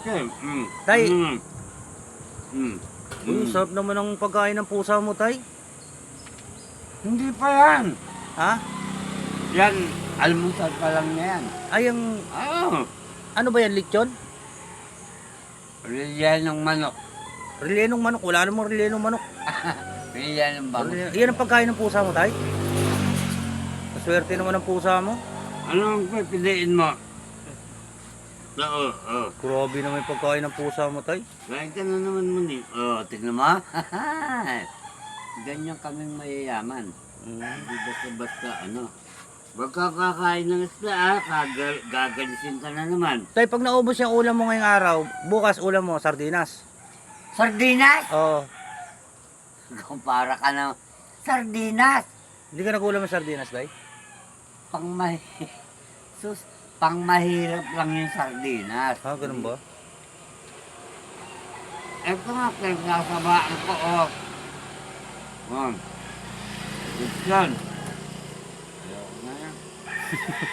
Sim. Mm. Tay. Mm. Mm. Uy, Mm. sarap naman ang pagkain ng pusa mo, tay. Hindi pa yan. Ha? Yan, almusal pa lang na yan. Ay, ang, Oo. ano ba yan, lechon? Rilyan ng manok. Relenong manok. Wala namang relenong manok. Rilyan ng bangus. Rele- Yan ang pagkain ng pusa mo, tay. Maswerte naman ang pusa mo. Anong pipiliin mo? Oo, oo. Grabe naman yung pagkain ng pusa mo, tay. Kain ka na naman mo ni. Oo, tignan mo. Ganyan kaming mayayaman. Mm. Hindi basta-basta ano. Huwag ka kakain ng isda ah. Kagal, gagalisin ka na naman. Tay, pag naubos yung ulam mo ngayong araw, bukas ulam mo, sardinas. Sardinas! Oo. Kumpara ka na. Sardinas! Hindi ka nag-ulam ng sardinas, tay? Pang mahi... Sus, pang mahirap lang yung sardinas. Ha, ganun ba? Ito nga, pinagkasabaan ko, oh. Oh. Good yan. Na yan.